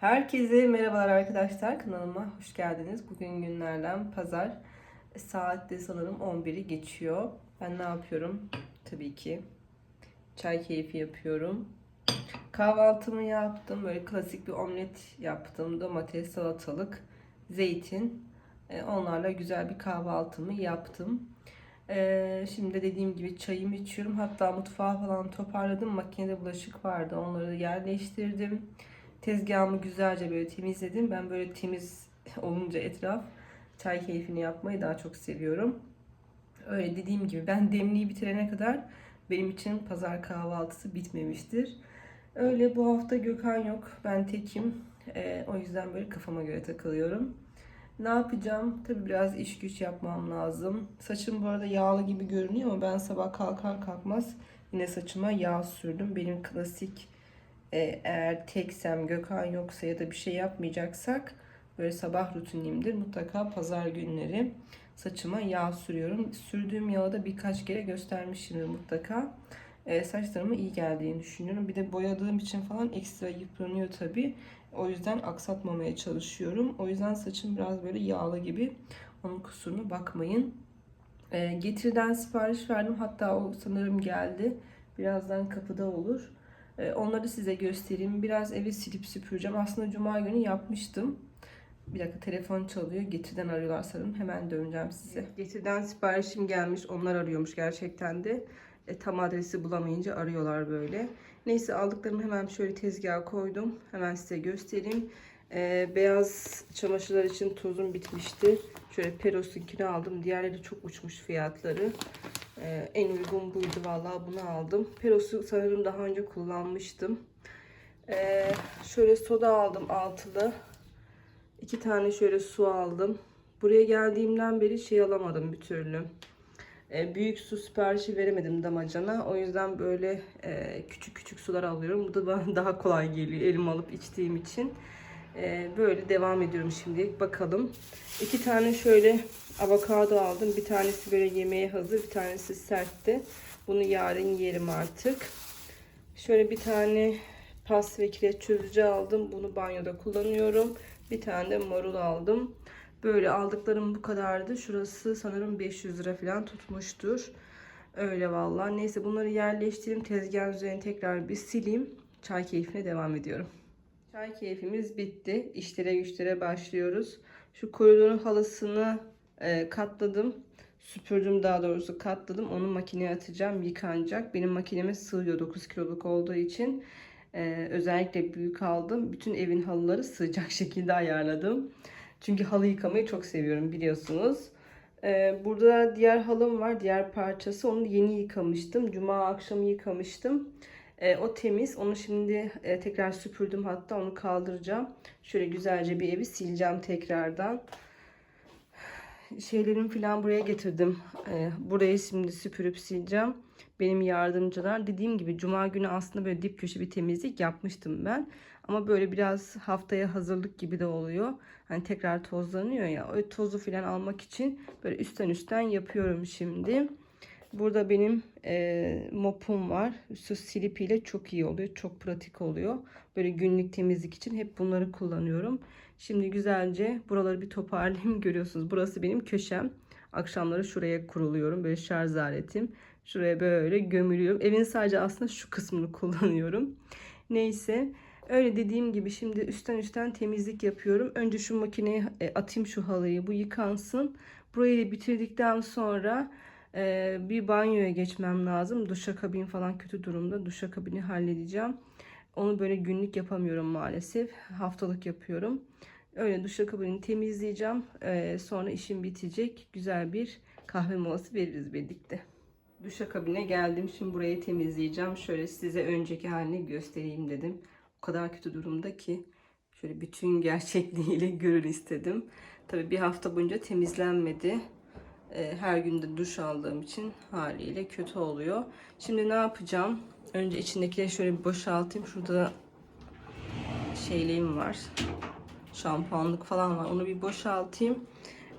Herkese merhabalar arkadaşlar. Kanalıma hoş geldiniz. Bugün günlerden pazar. Saatte sanırım 11'i geçiyor. Ben ne yapıyorum? Tabii ki çay keyfi yapıyorum. Kahvaltımı yaptım. Böyle klasik bir omlet yaptım. Domates, salatalık, zeytin. E, Onlarla güzel bir kahvaltımı yaptım. Ee, şimdi de dediğim gibi çayımı içiyorum. Hatta mutfağı falan toparladım. Makinede bulaşık vardı. Onları yerleştirdim. Tezgahımı güzelce böyle temizledim. Ben böyle temiz olunca etraf çay keyfini yapmayı daha çok seviyorum. Öyle dediğim gibi ben demliği bitirene kadar benim için pazar kahvaltısı bitmemiştir. Öyle bu hafta Gökhan yok. Ben tekim. Ee, o yüzden böyle kafama göre takılıyorum. Ne yapacağım? Tabii biraz iş güç yapmam lazım. Saçım bu arada yağlı gibi görünüyor ama ben sabah kalkar kalkmaz yine saçıma yağ sürdüm. Benim klasik e, eğer teksem Gökhan yoksa ya da bir şey yapmayacaksak böyle sabah rutinimdir. Mutlaka pazar günleri saçıma yağ sürüyorum. Sürdüğüm yağı da birkaç kere göstermişimdir mutlaka. E, saçlarıma iyi geldiğini düşünüyorum. Bir de boyadığım için falan ekstra yıpranıyor tabii. O yüzden aksatmamaya çalışıyorum. O yüzden saçım biraz böyle yağlı gibi. Onun kusuruna bakmayın. E, getiriden sipariş verdim. Hatta o sanırım geldi. Birazdan kapıda olur. E, onları size göstereyim. Biraz evi silip süpüreceğim. Aslında cuma günü yapmıştım. Bir dakika telefon çalıyor. Getirden arıyorlar sanırım. Hemen döneceğim size. Getirden siparişim gelmiş. Onlar arıyormuş gerçekten de. E, tam adresi bulamayınca arıyorlar böyle. Neyse aldıklarımı hemen şöyle tezgaha koydum. Hemen size göstereyim. E, beyaz çamaşırlar için tozum bitmişti. Şöyle Peros'unkini aldım. Diğerleri çok uçmuş fiyatları. E, en uygun buydu vallahi bunu aldım. Peros'u sanırım daha önce kullanmıştım. E, şöyle soda aldım altılı. İki tane şöyle su aldım. Buraya geldiğimden beri şey alamadım bir türlü. E, büyük su siparişi veremedim damacana. O yüzden böyle e, küçük küçük sular alıyorum. Bu da bana daha kolay geliyor elim alıp içtiğim için. E, böyle devam ediyorum şimdi. Bakalım. İki tane şöyle avokado aldım. Bir tanesi böyle yemeğe hazır. Bir tanesi sertti. Bunu yarın yerim artık. Şöyle bir tane pas ve kireç çözücü aldım. Bunu banyoda kullanıyorum. Bir tane de marul aldım. Böyle aldıklarım bu kadardı. Şurası sanırım 500 lira falan tutmuştur. Öyle vallahi. Neyse bunları yerleştireyim. Tezgahın üzerine tekrar bir sileyim. Çay keyfine devam ediyorum. Çay keyfimiz bitti. İşlere güçlere başlıyoruz. Şu koridorun halısını e, katladım. Süpürdüm daha doğrusu katladım. Onu makineye atacağım. Yıkanacak. Benim makineme sığıyor 9 kiloluk olduğu için. E, özellikle büyük aldım. Bütün evin halıları sığacak şekilde ayarladım. Çünkü halı yıkamayı çok seviyorum biliyorsunuz. Ee, burada diğer halım var. Diğer parçası. Onu yeni yıkamıştım. Cuma akşamı yıkamıştım. Ee, o temiz. Onu şimdi e, tekrar süpürdüm hatta. Onu kaldıracağım. Şöyle güzelce bir evi sileceğim tekrardan. Şeylerimi falan buraya getirdim. Ee, burayı şimdi süpürüp sileceğim. Benim yardımcılar. Dediğim gibi cuma günü aslında böyle dip köşe bir temizlik yapmıştım ben. Ama böyle biraz haftaya hazırlık gibi de oluyor. Hani tekrar tozlanıyor ya. O tozu falan almak için böyle üstten üstten yapıyorum şimdi. Burada benim e, mopum var. Su silipiyle çok iyi oluyor. Çok pratik oluyor. Böyle günlük temizlik için hep bunları kullanıyorum. Şimdi güzelce buraları bir toparlayayım. Görüyorsunuz burası benim köşem. Akşamları şuraya kuruluyorum. Böyle şarj aletim. Şuraya böyle gömülüyorum. Evin sadece aslında şu kısmını kullanıyorum. Neyse. Öyle dediğim gibi şimdi üstten üstten temizlik yapıyorum. Önce şu makineye atayım şu halıyı. Bu yıkansın. Burayı bitirdikten sonra e, bir banyoya geçmem lazım. Duşakabin falan kötü durumda. Duşakabini halledeceğim. Onu böyle günlük yapamıyorum maalesef. Haftalık yapıyorum. Öyle duşakabini temizleyeceğim. E, sonra işim bitecek. Güzel bir kahve molası veririz birlikte. Duşakabine geldim. Şimdi burayı temizleyeceğim. Şöyle size önceki halini göstereyim dedim. O kadar kötü durumda ki şöyle bütün gerçekliğiyle görür istedim. Tabi bir hafta boyunca temizlenmedi. Ee, Her günde duş aldığım için haliyle kötü oluyor. Şimdi ne yapacağım? Önce içindekileri şöyle bir boşaltayım. Şurada şeyliğim var. Şampuanlık falan var. Onu bir boşaltayım.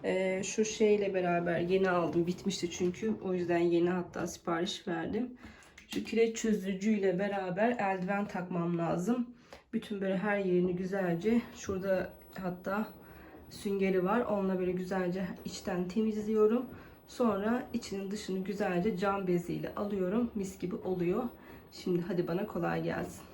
Ee, şu şeyle beraber yeni aldım. Bitmişti çünkü. O yüzden yeni hatta sipariş verdim. Şu kireç çözücüyle beraber eldiven takmam lazım. Bütün böyle her yerini güzelce şurada hatta süngeri var. Onunla böyle güzelce içten temizliyorum. Sonra içinin dışını güzelce cam beziyle alıyorum. Mis gibi oluyor. Şimdi hadi bana kolay gelsin.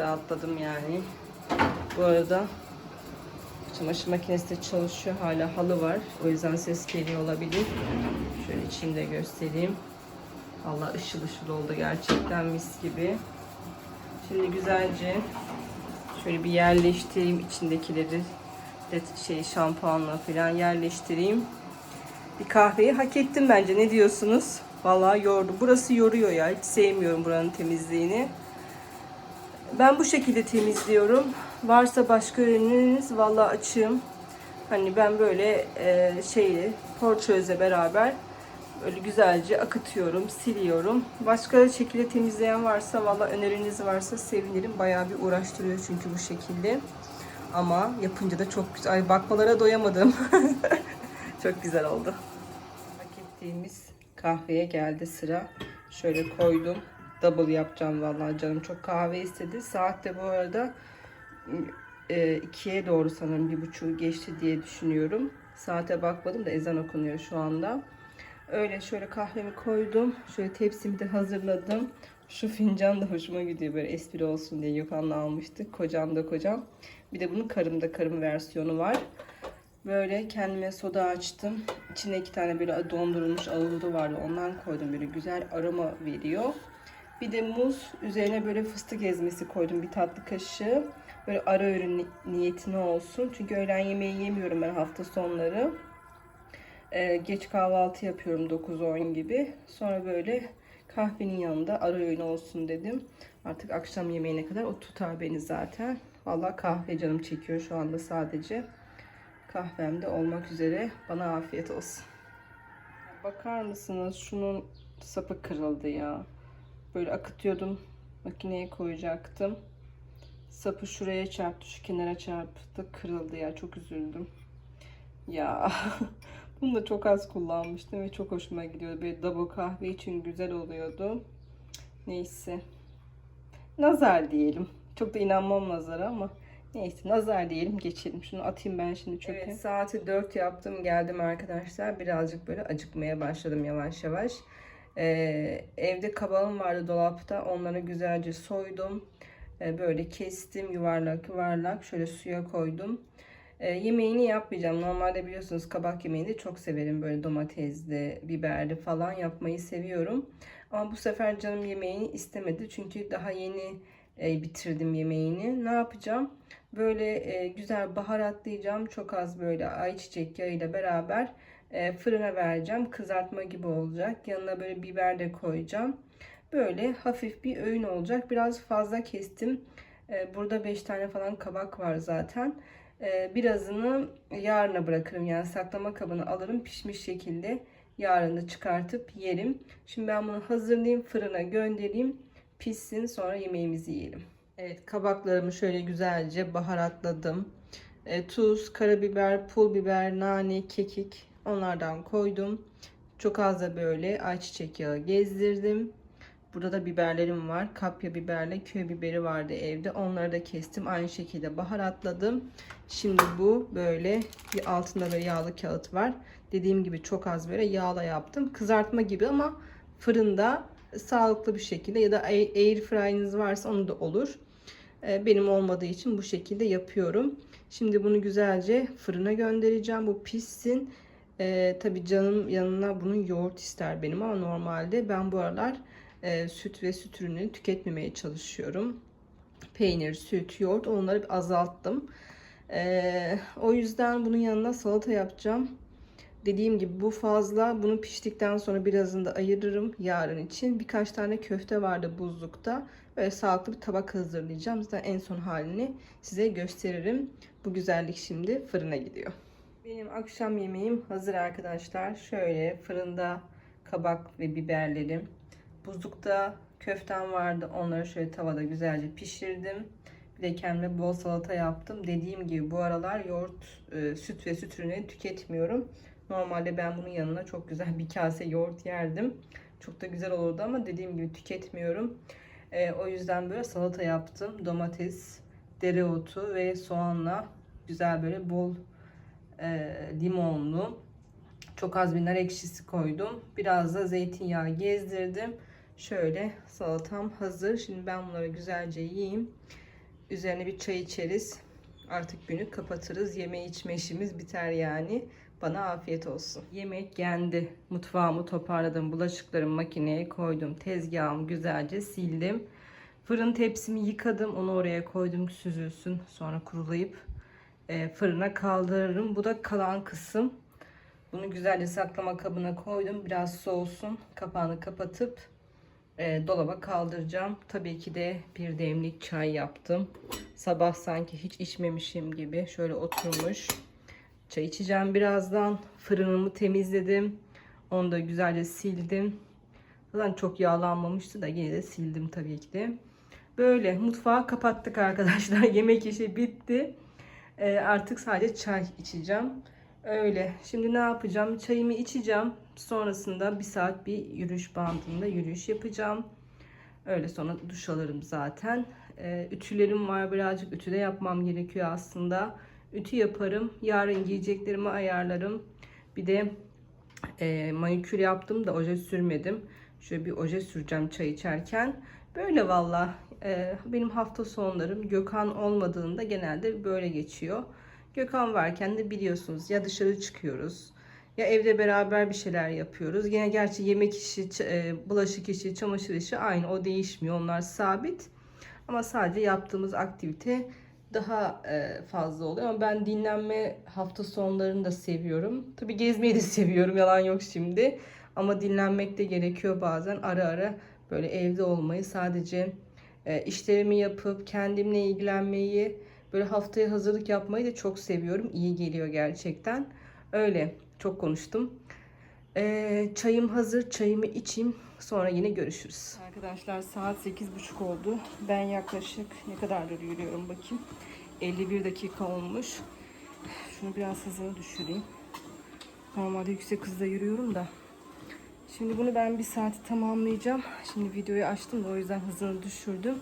Rahatladım yani. Bu arada çamaşır makinesi de çalışıyor. Hala halı var. O yüzden ses geliyor olabilir. Şöyle içinde göstereyim. Allah ışıl ışıl oldu gerçekten mis gibi. Şimdi güzelce şöyle bir yerleştireyim içindekileri de şey şampuanla falan yerleştireyim. Bir kahveyi hak ettim bence. Ne diyorsunuz? Vallahi yordu. Burası yoruyor ya. Hiç sevmiyorum buranın temizliğini. Ben bu şekilde temizliyorum. Varsa başka ürününüz vallahi açığım. Hani ben böyle e, şeyle porçözle beraber böyle güzelce akıtıyorum, siliyorum. Başka şekilde temizleyen varsa vallahi öneriniz varsa sevinirim. Bayağı bir uğraştırıyor çünkü bu şekilde. Ama yapınca da çok güzel. Ay bakmalara doyamadım. çok güzel oldu. Hak ettiğimiz kahveye geldi sıra. Şöyle koydum. Double yapacağım vallahi canım çok kahve istedi. Saat de bu arada e, ikiye doğru sanırım bir buçuğu geçti diye düşünüyorum. Saate bakmadım da ezan okunuyor şu anda. Öyle şöyle kahvemi koydum. Şöyle tepsimi de hazırladım. Şu fincan da hoşuma gidiyor böyle espri olsun diye Gökhan'la almıştık. Kocam da kocam. Bir de bunun karımda karım versiyonu var. Böyle kendime soda açtım. İçine iki tane böyle dondurulmuş ahududu vardı. Ondan koydum. Böyle güzel aroma veriyor. Bir de muz. Üzerine böyle fıstık ezmesi koydum. Bir tatlı kaşığı. Böyle ara ni- niyetine olsun. Çünkü öğlen yemeği yemiyorum ben hafta sonları. Ee, geç kahvaltı yapıyorum 9-10 gibi. Sonra böyle kahvenin yanında ara öğün olsun dedim. Artık akşam yemeğine kadar o tutar beni zaten. Vallahi kahve canım çekiyor şu anda sadece. Kahvem de olmak üzere. Bana afiyet olsun. Bakar mısınız? Şunun sapı kırıldı ya. Böyle akıtıyordum. Makineye koyacaktım. Sapı şuraya çarptı. Şu kenara çarptı. Kırıldı ya. Çok üzüldüm. Ya. Bunu da çok az kullanmıştım ve çok hoşuma gidiyordu. Böyle double kahve için güzel oluyordu. Neyse. Nazar diyelim. Çok da inanmam nazara ama neyse nazar diyelim geçelim. Şunu atayım ben şimdi çöpe. Evet, saati 4 yaptım geldim arkadaşlar. Birazcık böyle acıkmaya başladım yavaş yavaş. Ee, evde kabağım vardı dolapta. Onları güzelce soydum. Ee, böyle kestim yuvarlak yuvarlak. Şöyle suya koydum. Ee, yemeğini yapmayacağım. Normalde biliyorsunuz kabak yemeğini de çok severim. Böyle domatesli, biberli falan yapmayı seviyorum. Ama bu sefer canım yemeğini istemedi. Çünkü daha yeni e, bitirdim yemeğini. Ne yapacağım? Böyle e, güzel baharatlayacağım. Çok az böyle ayçiçek yağıyla beraber e, fırına vereceğim. Kızartma gibi olacak. Yanına böyle biber de koyacağım. Böyle hafif bir öğün olacak. Biraz fazla kestim. E, burada 5 tane falan kabak var zaten. E, birazını yarına bırakırım. Yani saklama kabını alırım pişmiş şekilde. Yarın da çıkartıp yerim. Şimdi ben bunu hazırlayayım. Fırına göndereyim. Pişsin sonra yemeğimizi yiyelim. Evet kabaklarımı şöyle güzelce baharatladım. E, tuz, karabiber, pul biber, nane, kekik onlardan koydum. Çok az da böyle ayçiçek yağı gezdirdim. Burada da biberlerim var. Kapya biberle köy biberi vardı evde. Onları da kestim. Aynı şekilde baharatladım. Şimdi bu böyle bir altında böyle yağlı kağıt var. Dediğim gibi çok az böyle yağla yaptım. Kızartma gibi ama fırında sağlıklı bir şekilde ya da air fryer'ınız varsa onu da olur. Ee, benim olmadığı için bu şekilde yapıyorum. Şimdi bunu güzelce fırına göndereceğim. Bu pişsin. Ee, tabii canım yanına bunun yoğurt ister benim ama normalde ben bu aralar e, süt ve süt ürünleri tüketmemeye çalışıyorum. Peynir, süt, yoğurt onları azalttım. Ee, o yüzden bunun yanına salata yapacağım. Dediğim gibi bu fazla. Bunu piştikten sonra birazını da ayırırım yarın için. Birkaç tane köfte vardı buzlukta. Böyle sağlıklı bir tabak hazırlayacağım. Zaten en son halini size gösteririm. Bu güzellik şimdi fırına gidiyor. Benim akşam yemeğim hazır arkadaşlar. Şöyle fırında kabak ve biberlerim. Buzlukta köftem vardı. Onları şöyle tavada güzelce pişirdim. Bir de kendime bol salata yaptım. Dediğim gibi bu aralar yoğurt, e, süt ve süt ürünleri tüketmiyorum. Normalde ben bunun yanına çok güzel bir kase yoğurt yerdim. Çok da güzel olurdu ama dediğim gibi tüketmiyorum. E, o yüzden böyle salata yaptım. Domates, dereotu ve soğanla güzel böyle bol e, limonlu. Çok az bir nar ekşisi koydum. Biraz da zeytinyağı gezdirdim. Şöyle salatam hazır. Şimdi ben bunları güzelce yiyeyim. Üzerine bir çay içeriz. Artık günü kapatırız. Yeme içme işimiz biter yani. Bana afiyet olsun. Yemek yendi. Mutfağımı toparladım. Bulaşıklarımı makineye koydum. Tezgahımı güzelce sildim. Fırın tepsimi yıkadım. Onu oraya koydum süzülsün. Sonra kurulayıp fırına kaldırırım. Bu da kalan kısım. Bunu güzelce saklama kabına koydum. Biraz soğusun. Kapağını kapatıp e, dolaba kaldıracağım. Tabii ki de bir demlik çay yaptım. Sabah sanki hiç içmemişim gibi şöyle oturmuş. Çay içeceğim birazdan. Fırınımı temizledim. Onu da güzelce sildim. Zaten çok yağlanmamıştı da yine de sildim tabii ki de. Böyle mutfağı kapattık arkadaşlar. Yemek işi bitti. Ee, artık sadece çay içeceğim. Öyle. Şimdi ne yapacağım? Çayımı içeceğim. Sonrasında bir saat bir yürüyüş bandında yürüyüş yapacağım. Öyle sonra duş alırım zaten. Ee, ütülerim var birazcık ütü de yapmam gerekiyor aslında. Ütü yaparım. Yarın giyeceklerimi ayarlarım. Bir de e, manikür yaptım da oje sürmedim. Şöyle bir oje süreceğim çay içerken. Böyle valla e, benim hafta sonlarım Gökhan olmadığında genelde böyle geçiyor. Gökhan varken de biliyorsunuz ya dışarı çıkıyoruz ya evde beraber bir şeyler yapıyoruz. Yine gerçi yemek işi, e, bulaşık işi, çamaşır işi aynı o değişmiyor. Onlar sabit. Ama sadece yaptığımız aktivite daha e, fazla oluyor. Ama ben dinlenme hafta sonlarını da seviyorum. Tabii gezmeyi de seviyorum. Yalan yok şimdi. Ama dinlenmek de gerekiyor bazen. Ara ara böyle evde olmayı sadece e, işlerimi yapıp kendimle ilgilenmeyi böyle haftaya hazırlık yapmayı da çok seviyorum. İyi geliyor gerçekten. Öyle çok konuştum. E, çayım hazır. Çayımı içeyim. Sonra yine görüşürüz. Arkadaşlar saat 8.30 oldu. Ben yaklaşık ne kadardır yürüyorum bakayım. 51 dakika olmuş. Şunu biraz hızını düşüreyim. Normalde yüksek hızda yürüyorum da. Şimdi bunu ben bir saati tamamlayacağım. Şimdi videoyu açtım da o yüzden hızını düşürdüm.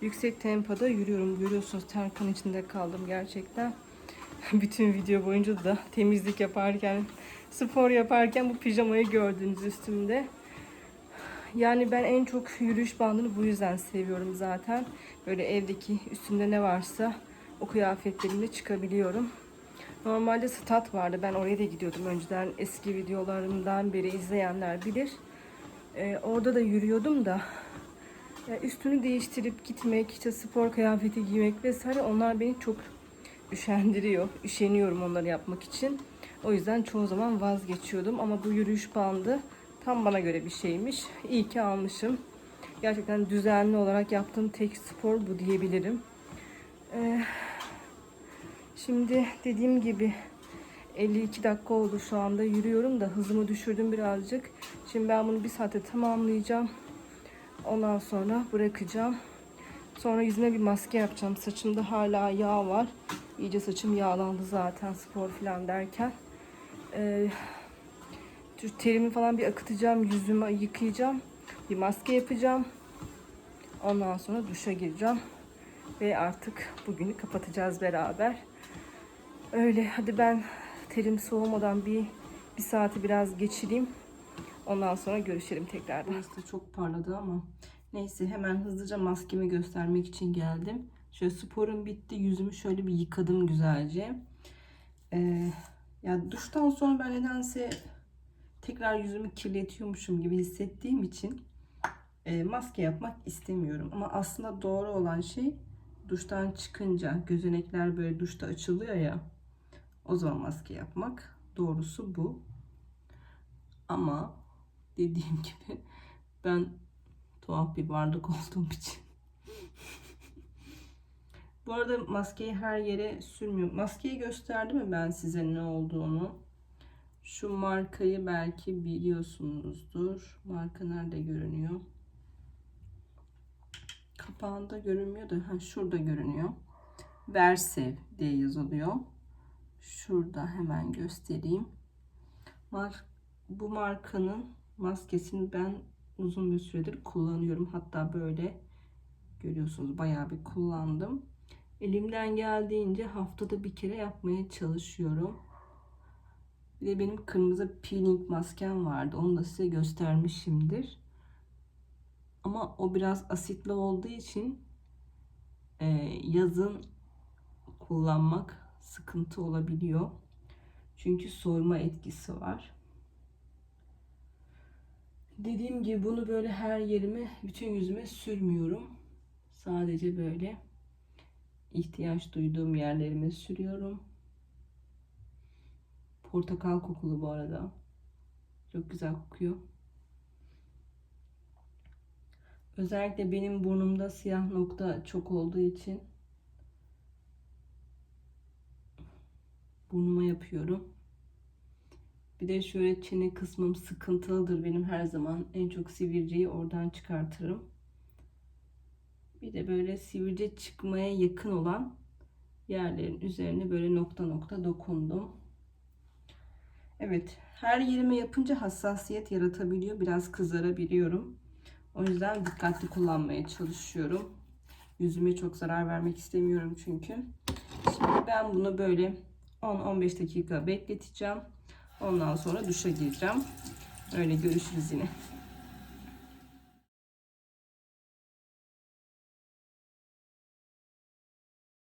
yüksek tempoda yürüyorum. Görüyorsunuz ter kan içinde kaldım gerçekten. Bütün video boyunca da temizlik yaparken, spor yaparken bu pijamayı gördünüz üstümde. Yani ben en çok yürüyüş bandını bu yüzden seviyorum zaten. Böyle evdeki üstümde ne varsa o kıyafetlerimle çıkabiliyorum. Normalde stat vardı. Ben oraya da gidiyordum önceden. Eski videolarımdan beri izleyenler bilir. Ee, orada da yürüyordum da ya üstünü değiştirip gitmek, işte spor kıyafeti giymek vesaire onlar beni çok üşendiriyor. Üşeniyorum onları yapmak için. O yüzden çoğu zaman vazgeçiyordum ama bu yürüyüş bandı tam bana göre bir şeymiş. İyi ki almışım. Gerçekten düzenli olarak yaptığım tek spor bu diyebilirim. Ee, şimdi dediğim gibi 52 dakika oldu şu anda yürüyorum da hızımı düşürdüm birazcık. Şimdi ben bunu bir saate tamamlayacağım. Ondan sonra bırakacağım. Sonra yüzüme bir maske yapacağım. Saçımda hala yağ var. İyice saçım yağlandı zaten spor falan derken. Ee, terimi falan bir akıtacağım. Yüzümü yıkayacağım. Bir maske yapacağım. Ondan sonra duşa gireceğim. Ve artık bugünü kapatacağız beraber. Öyle hadi ben terim soğumadan bir bir saati biraz geçireyim. Ondan sonra görüşelim tekrardan. Burası çok parladı ama neyse hemen hızlıca maskemi göstermek için geldim. Şöyle sporum bitti. Yüzümü şöyle bir yıkadım güzelce. Ee, ya duştan sonra ben nedense tekrar yüzümü kirletiyormuşum gibi hissettiğim için e, maske yapmak istemiyorum. Ama aslında doğru olan şey duştan çıkınca gözenekler böyle duşta açılıyor ya o zaman maske yapmak. Doğrusu bu. Ama dediğim gibi ben tuhaf bir varlık olduğum için. Bu arada maskeyi her yere sürmüyorum. Maskeyi gösterdim mi ben size ne olduğunu? Şu markayı belki biliyorsunuzdur. Marka nerede görünüyor? Kapağında görünmüyor da ha şurada görünüyor. Versev diye yazılıyor. Şurada hemen göstereyim. Mar bu markanın maskesini ben uzun bir süredir kullanıyorum. Hatta böyle görüyorsunuz bayağı bir kullandım. Elimden geldiğince haftada bir kere yapmaya çalışıyorum. Bir de benim kırmızı peeling maskem vardı. Onu da size göstermişimdir. Ama o biraz asitli olduğu için yazın kullanmak sıkıntı olabiliyor. Çünkü soyma etkisi var. Dediğim gibi bunu böyle her yerime, bütün yüzüme sürmüyorum. Sadece böyle ihtiyaç duyduğum yerlerime sürüyorum. Portakal kokulu bu arada. Çok güzel kokuyor. Özellikle benim burnumda siyah nokta çok olduğu için burnuma yapıyorum. Bir de şöyle çene kısmım sıkıntılıdır benim her zaman. En çok sivilceyi oradan çıkartırım. Bir de böyle sivilce çıkmaya yakın olan yerlerin üzerine böyle nokta nokta dokundum. Evet, her yerime yapınca hassasiyet yaratabiliyor. Biraz kızarabiliyorum. O yüzden dikkatli kullanmaya çalışıyorum. Yüzüme çok zarar vermek istemiyorum çünkü. Şimdi ben bunu böyle 10-15 dakika bekleteceğim. Ondan sonra duşa gireceğim. Öyle görüşürüz yine.